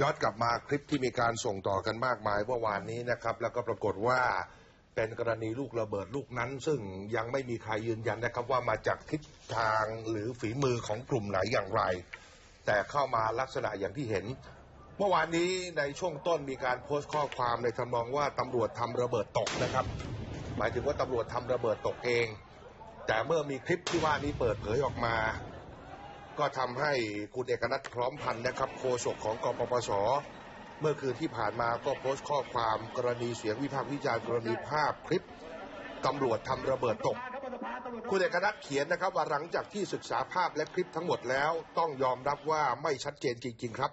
ย้อนกลับมาคลิปที่มีการส่งต่อกันมากมายเมื่อวานนี้นะครับ แล้วก็ปรากฏว่าเป็นกรณีลูกระเบิดลูกนั้น ซึ่งยังไม่มีใครยืนยันนะครับ ว่ามาจากทิศทางหรือฝีมือของกลุ่มไหนอย่างไร แต่เข้ามาลักษณะอย่างที่เห็น เมื่อวานนี้ในช่วงต้นมีการโพสต์ข้อความในทำนองว่าตำรวจทำระเบิดตกนะครับ หมายถึงว่าตำรวจทำระเบิดตกเอง แต่เมื่อมีคลิปที่ว่านี้เปิดเผยออกมา ก็ทำให้คุณเอกนัทพร้อมพันธ์นะครับโฆษกของกปปส เมื่อคืนที่ผ่านมาก็โพสต์ข้อความกรณีเสียงวิพากษ์วิจารณ์กรณีภาพคลิปตำรวจทำระเบิดตก คุณเอกนัทเขียนนะครับว่าหลังจากที่ศึกษาภาพและคลิปทั้งหมดแล้ว ต้องยอมรับว่าไม่ชัดเจนจริง ๆ ครับ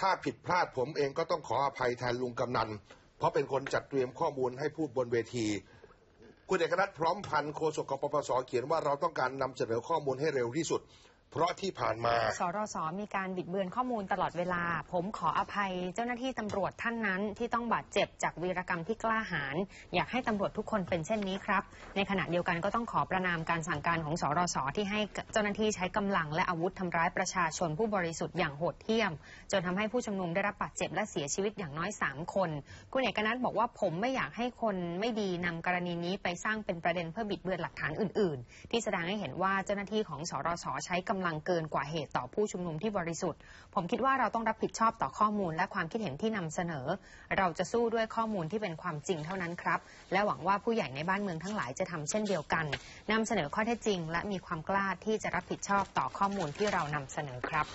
ถ้าผิดพลาดผมเองก็ต้องขออภัยแทนลุงกำนัน เพราะเป็นคนจัดเตรียมข้อมูลให้พูดบนเวที คุณเอกนัทพร้อมพันโฆษกกปปสเขียนว่าเราต้องการนำเสนอข้อมูลให้เร็วที่สุด เพราะที่ผ่านมา สรสมีการบิดเบือนข้อมูลตลอดเวลา ผมขออภัยเจ้าหน้าที่ตำรวจท่านนั้น ที่ต้องบาดเจ็บจากวีรกรรมที่กล้าหาญอยากให้ตำรวจทุกคนเป็นเช่นนี้ครับ ในขณะเดียวกันก็ต้องขอประนามการสั่งการของสรสที่ให้เจ้าหน้าที่ใช้กำลังและอาวุธทำร้ายประชาชนผู้บริสุทธิ์อย่างโหดเหี้ยม จนทำให้ผู้ชุมนุมได้รับบาดเจ็บและเสียชีวิตอย่างน้อย 3 คน คุณเอกนัทบอกว่าผมไม่อยากให้คนไม่ดีนำกรณีนี้ไปสร้างเป็นประเด็นเพื่อบิดเบือนหลักฐานอื่น ๆ ที่แสดงให้เห็นว่าเจ้าหน้าที่ของสรสใช้กำลังเกินกว่าเหตุต่อผู้ชุมนุมที่บริสุทธิ์ ผมคิดว่าเราต้องรับผิดชอบต่อข้อมูลและความคิดเห็นที่นำเสนอ เราจะสู้ด้วยข้อมูลที่เป็นความจริงเท่านั้นครับ และหวังว่าผู้ใหญ่ในบ้านเมืองทั้งหลายจะทำเช่นเดียวกันนำเสนอข้อเท็จจริง และมีความกล้าที่จะรับผิดชอบต่อข้อมูลที่เรานำเสนอครับ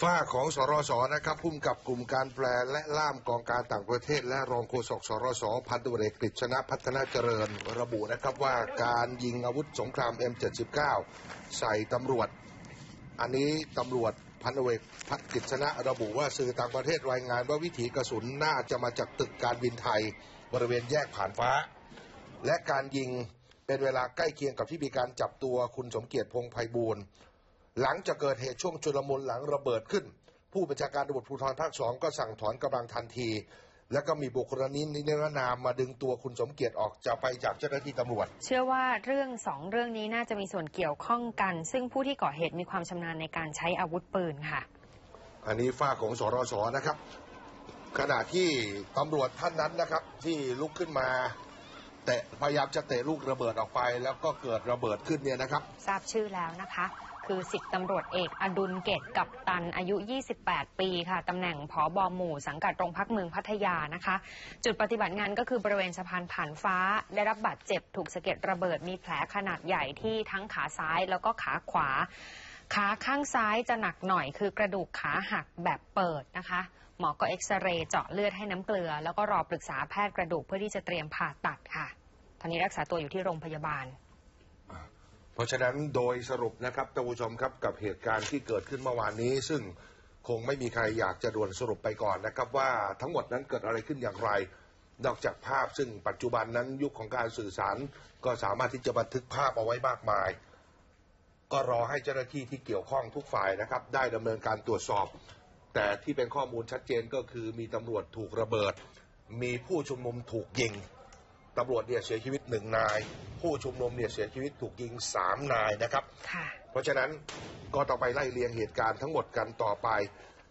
ฝ้าของสรสนะครับพุ่มกับกลุ่มการแปลและล่ามกองการต่างประเทศ และรองโฆษกสรสพันตุเอกกฤษณะพัฒนาเจริญระบุนะครับว่าการยิงอาวุธสงคราม M79 ใส่ตำรวจ อันนี้ตำรวจพันเอกพัฒกฤษณะระบุว่าสื่อต่างประเทศรายงานว่าวิถีกระสุนน่าจะมาจากตึกการบินไทย บริเวณแยกผ่านฟ้า และการยิงเป็นเวลาใกล้เคียงกับที่มีการจับตัวคุณสมเกียรติพงไพบูลย์หลังจากเกิดเหตุช่วงชุลมุนหลังระเบิดขึ้น ผู้บัญชาการตำรวจภูธรภาคสองก็สั่งถอนกำลังทันที แล้วก็มีบุคคลนี้นิรนามมาดึงตัวคุณสมเกียรติออกจะไปจากเจ้าหน้าที่ตำรวจ เชื่อว่าเรื่องสองเรื่องนี้น่าจะมีส่วนเกี่ยวข้องกัน ซึ่งผู้ที่ก่อเหตุมีความชำนาญในการใช้อาวุธปืนค่ะ อันนี้ฝ้าของสรสนะครับ ขณะที่ตำรวจท่านนั้นนะครับ ที่ลุกขึ้นมาเตะพยายามจะเตะลูกระเบิดออกไป แล้วก็เกิดระเบิดขึ้นเนี่ยนะครับ ทราบชื่อแล้วนะคะ คือสิบตำรวจเอกอดุลเกตกับตันอายุ 28 ปีค่ะตำแหน่งผอบอหมู่ สังกัดโรงพักเมืองพัทยานะคะ จุดปฏิบัติงานก็คือบริเวณสะพานผ่านฟ้า ได้รับบาดเจ็บถูกสะเก็ดระเบิดมีแผลขนาดใหญ่ที่ทั้งขาซ้ายแล้วก็ขาขวา ขาข้างซ้ายจะหนักหน่อยคือกระดูกขาหักแบบเปิดนะคะหมอก็เอ็กซเรย์เจาะเลือดให้น้ำเกลือ แล้วก็รอปรึกษาแพทย์กระดูกเพื่อที่จะเตรียมผ่าตัดค่ะ ตอนนี้รักษาตัวอยู่ที่โรงพยาบาล ราะฉะนั้นโดยสรุปนะครับท่านผู้ชมครับกับเหตุการณ์ที่เกิดขึ้นเมื่อวานนี้ ซึ่งคงไม่มีใครอยากจะด่วนสรุปไปก่อนนะครับ ว่าทั้งหมดนั้นเกิดอะไรขึ้นอย่างไร นอกจากภาพซึ่งปัจจุบันนั้นยุคของการสื่อสาร ก็สามารถที่จะบันทึกภาพเอาไว้มากมาย ก็รอให้เจ้าหน้าที่ที่เกี่ยวข้องทุกฝ่ายนะครับ ได้ดำเนินการตรวจสอบ แต่ที่เป็นข้อมูลชัดเจนก็คือมีตำรวจถูกระเบิด มีผู้ชุมนุมถูกยิง ตำรวจเนี่ยเสียชีวิตหนึ่งนาย ผู้ชุมนุมเนี่ยเสียชีวิตถูกยิงสามนายนะครับ ค่ะ เพราะฉะนั้นก็ต้องไปไล่เรียงเหตุการณ์ทั้งหมดกันต่อไป